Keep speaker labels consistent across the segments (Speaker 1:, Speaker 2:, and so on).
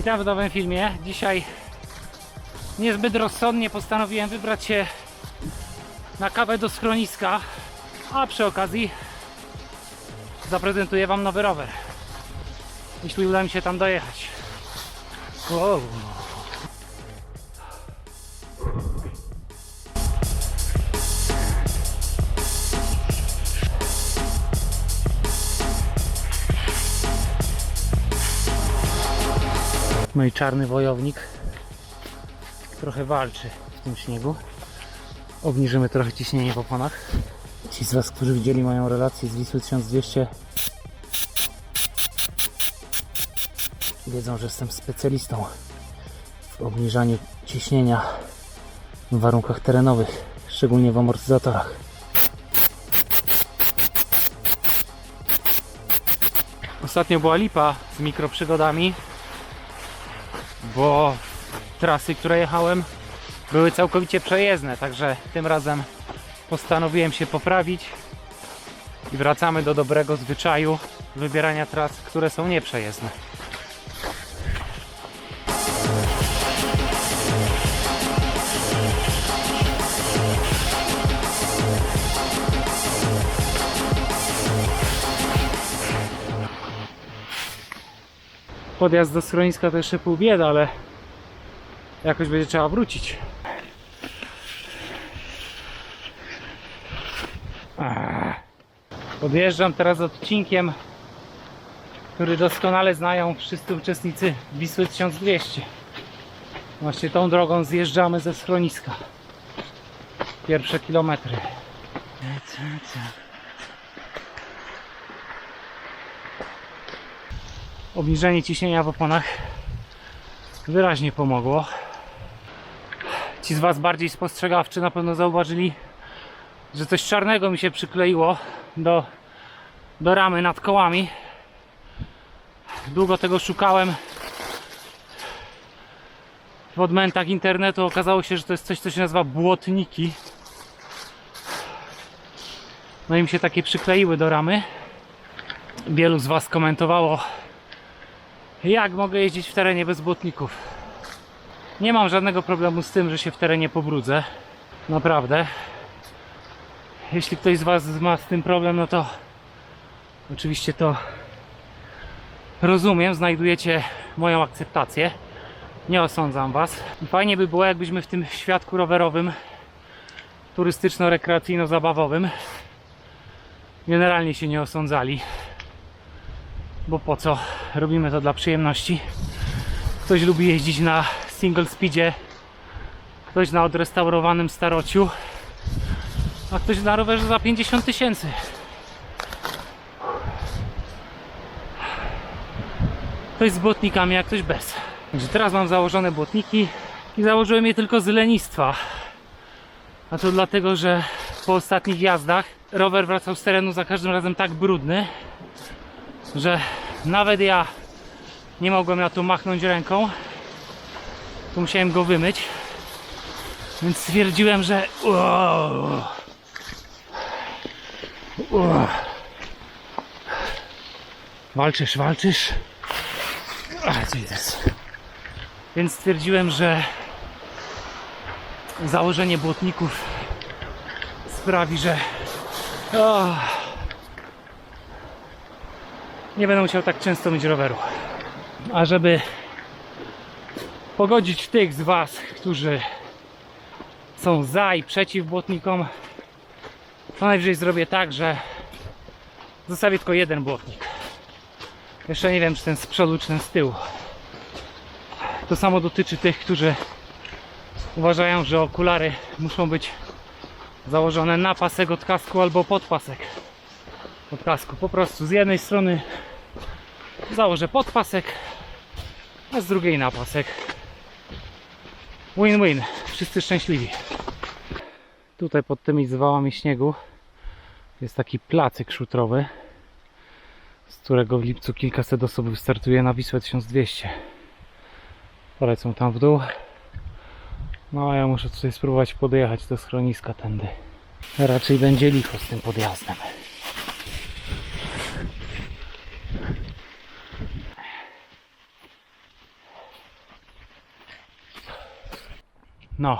Speaker 1: Witam w nowym filmie. Dzisiaj niezbyt rozsądnie postanowiłem wybrać się na kawę do schroniska, a przy okazji zaprezentuję Wam nowy rower. Jeśli uda mi się tam dojechać. Wow. Mój czarny wojownik trochę walczy w tym śniegu. Obniżymy trochę ciśnienie w oponach. Ci z Was, którzy widzieli moją relację z Wisły 1200 wiedzą, że jestem specjalistą w obniżaniu ciśnienia w warunkach terenowych, szczególnie w amortyzatorach. Ostatnio była lipa z mikroprzygodami, bo trasy, które jechałem, były całkowicie przejezdne, także tym razem postanowiłem się poprawić i wracamy do dobrego zwyczaju wybierania tras, które są nieprzejezdne. Podjazd do schroniska to jeszcze pół bieda, ale jakoś będzie trzeba wrócić. Podjeżdżam teraz odcinkiem, który doskonale znają wszyscy uczestnicy Wisły 1200. Właśnie tą drogą zjeżdżamy ze schroniska. Pierwsze kilometry. Obniżenie ciśnienia w oponach wyraźnie pomogło. Ci z Was bardziej spostrzegawczy na pewno zauważyli, że coś czarnego mi się przykleiło do, do ramy nad kołami. Długo tego szukałem. W odmętach internetu okazało się, że to jest coś, co się nazywa błotniki. No i mi się takie przykleiły do ramy. Wielu z Was komentowało, jak mogę jeździć w terenie bez błotników. Nie mam żadnego problemu z tym, że się w terenie pobrudzę. Naprawdę. Jeśli ktoś z Was ma z tym problem, no to oczywiście to rozumiem, znajdujecie moją akceptację. Nie osądzam Was. Fajnie by było, jakbyśmy w tym świadku rowerowym, turystyczno-rekreacyjno-zabawowym generalnie się nie osądzali. Bo po co? Robimy to dla przyjemności. Ktoś lubi jeździć na single speedzie, ktoś na odrestaurowanym starociu, a ktoś na rowerze za 50 tysięcy. Ktoś z błotnikami, a ktoś bez. Także teraz mam założone błotniki i założyłem je tylko z lenistwa. A to dlatego, że po ostatnich jazdach rower wracał z terenu za każdym razem tak brudny, że nawet ja nie mogłem na to machnąć ręką. To musiałem go wymyć. Więc stwierdziłem, że. Uuu. Uuu. Walczysz, walczysz. Co jest? Więc stwierdziłem, że założenie błotników sprawi, że. O, nie będę musiał tak często mieć roweru. A żeby pogodzić tych z Was, którzy są za i przeciw błotnikom, to najwyżej zrobię tak, że zostawię tylko jeden błotnik. Jeszcze nie wiem, czy ten z przodu, czy ten z tyłu. To samo dotyczy tych, którzy uważają, że okulary muszą być założone na pasek od kasku albo pod pasek od kasku. Po prostu z jednej strony założę podpasek, a z drugiej napasek. Win-win. Wszyscy szczęśliwi. Tutaj pod tymi zwałami śniegu jest taki placyk szutrowy, z którego w lipcu kilkaset osób wystartuje na Wisłę 1200. Polecą tam w dół. No a ja muszę tutaj spróbować podjechać do schroniska tędy. Raczej będzie licho z tym podjazdem. No,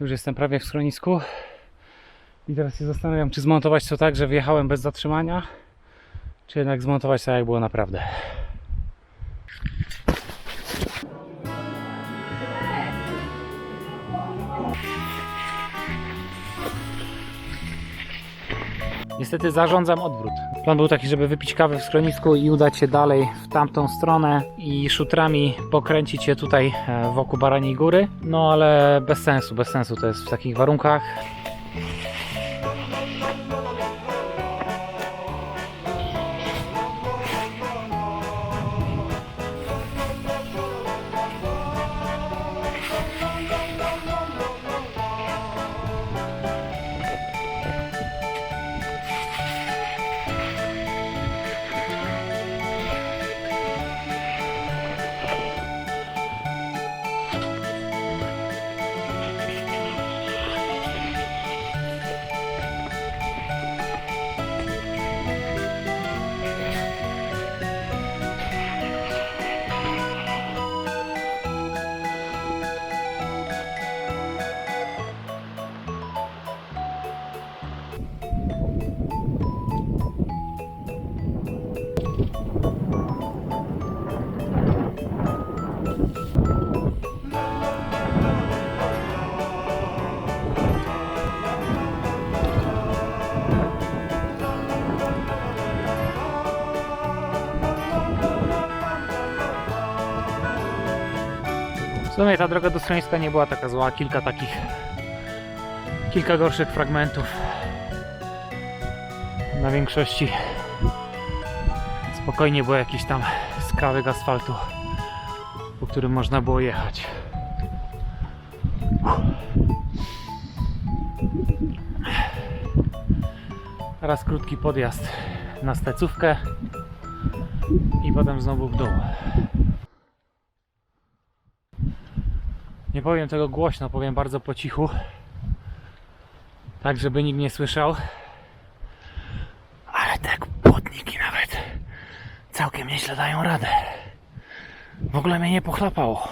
Speaker 1: już jestem prawie w schronisku. I teraz się zastanawiam, czy zmontować to tak, że wjechałem bez zatrzymania, czy jednak zmontować tak, jak było naprawdę. Niestety zarządzam odwrót. Plan był taki, żeby wypić kawę w schronisku i udać się dalej w tamtą stronę i szutrami pokręcić się tutaj e, wokół Baraniej Góry. No ale bez sensu, bez sensu to jest w takich warunkach. W sumie ta droga do schroniska nie była taka zła, kilka takich, kilka gorszych fragmentów. Na większości spokojnie było jakieś tam skrawek asfaltu, po którym można było jechać. Teraz krótki podjazd na stecówkę i potem znowu w dół. Nie powiem tego głośno, powiem bardzo po cichu. Tak, żeby nikt nie słyszał. Ale te płotniki nawet całkiem nieźle dają radę. W ogóle mnie nie pochlapało.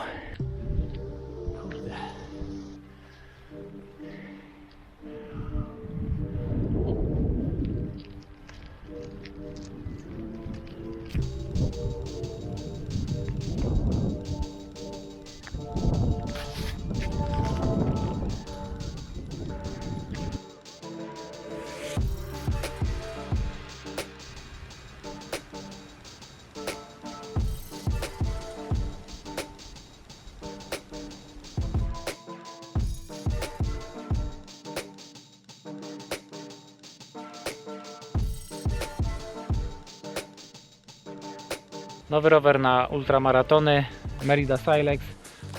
Speaker 1: Nowy rower na ultramaratony Merida Silex,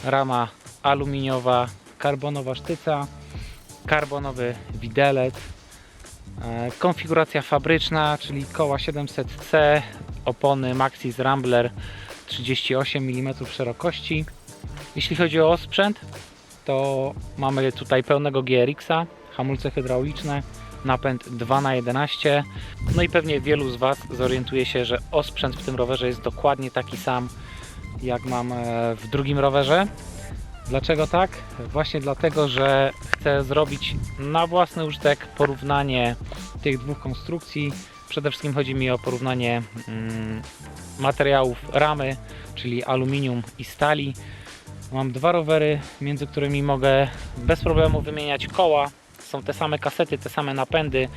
Speaker 1: rama aluminiowa, karbonowa sztyca, karbonowy widelec, e, konfiguracja fabryczna, czyli koła 700C, opony Maxis Rambler 38 mm szerokości. Jeśli chodzi o sprzęt, to mamy tutaj pełnego GRX-a, hamulce hydrauliczne, napęd 2x11. No i pewnie wielu z Was zorientuje się, że osprzęt w tym rowerze jest dokładnie taki sam, jak mam e, w drugim rowerze. Dlaczego tak? Właśnie dlatego, że chcę zrobić na własny użytek porównanie tych dwóch konstrukcji. Przede wszystkim chodzi mi o porównanie mm, materiałów ramy, czyli aluminium i stali. Mam dwa rowery, między którymi mogę bez problemu wymieniać koła. Są te same kasety, te same napędy,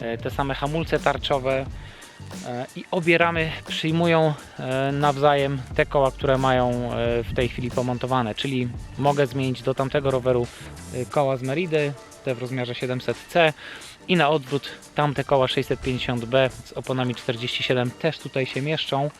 Speaker 1: e, te same hamulce tarczowe e, i obie ramy przyjmują e, nawzajem te koła, które mają w tej chwili pomontowane. Czyli mogę zmienić do tamtego roweru koła z Meridy, te w rozmiarze 700C i na odwrót tamte koła 650B z oponami 47 też tutaj się mieszczą.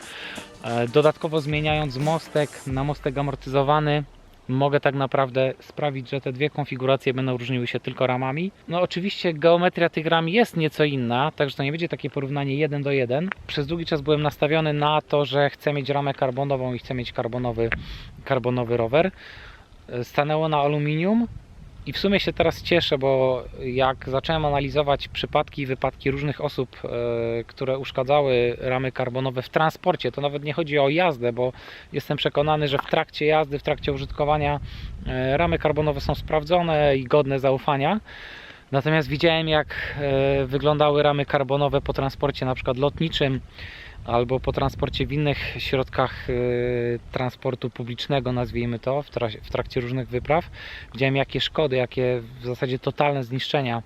Speaker 1: Dodatkowo zmieniając mostek na mostek amortyzowany mogę tak naprawdę sprawić, że te dwie konfiguracje będą różniły się tylko ramami. No oczywiście geometria tych ram jest nieco inna, także to nie będzie takie porównanie 1 do 1. Przez długi czas byłem nastawiony na to, że chcę mieć ramę karbonową i chcę mieć karbonowy, karbonowy rower. Stanęło na aluminium I w sumie się teraz cieszę, bo jak zacząłem analizować przypadki i wypadki różnych osób, e, które uszkadzały ramy karbonowe w transporcie, to nawet nie chodzi o jazdę, bo jestem przekonany, że w trakcie jazdy, w trakcie użytkowania e, ramy karbonowe są sprawdzone i godne zaufania. Natomiast widziałem, jak e, wyglądały ramy karbonowe po transporcie, na przykład lotniczym, albo po transporcie w innych środkach e, transportu publicznego, nazwijmy to, w, tra- w trakcie różnych wypraw. Widziałem, jakie szkody, jakie w zasadzie totalne zniszczenia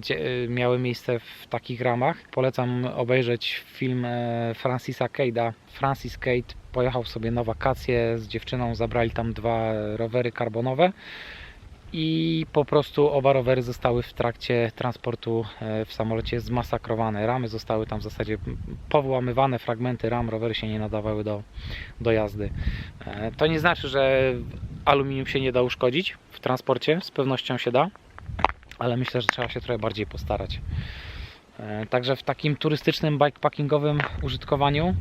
Speaker 1: dzie- e, miały miejsce w takich ramach. Polecam obejrzeć film Francisa Cade'a. Francis Cade pojechał sobie na wakacje z dziewczyną, zabrali tam dwa rowery karbonowe i po prostu oba rowery zostały w trakcie transportu e, w samolocie zmasakrowane. Ramy zostały tam w zasadzie powyłamywane, fragmenty ram, rowery się nie nadawały do, do jazdy. E, To nie znaczy, że aluminium się nie da uszkodzić w transporcie, z pewnością się da, ale myślę, że trzeba się trochę bardziej postarać. E, Także w takim turystycznym bikepackingowym użytkowaniu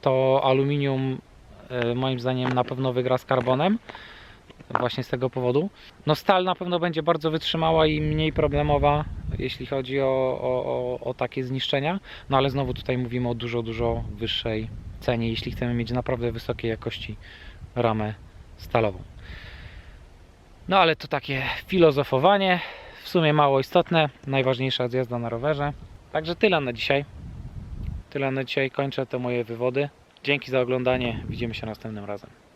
Speaker 1: to aluminium moim zdaniem na pewno wygra z karbonem właśnie z tego powodu. No stal na pewno będzie bardzo wytrzymała i mniej problemowa, jeśli chodzi o, o, o, takie zniszczenia, no ale znowu tutaj mówimy o dużo, dużo wyższej cenie, jeśli chcemy mieć naprawdę wysokiej jakości ramę stalową. No ale to takie filozofowanie, w sumie mało istotne, najważniejsza jest jazda na rowerze. Także tyle na dzisiaj. Tyle na dzisiaj, kończę te moje wywody. Dzięki za oglądanie, widzimy się następnym razem.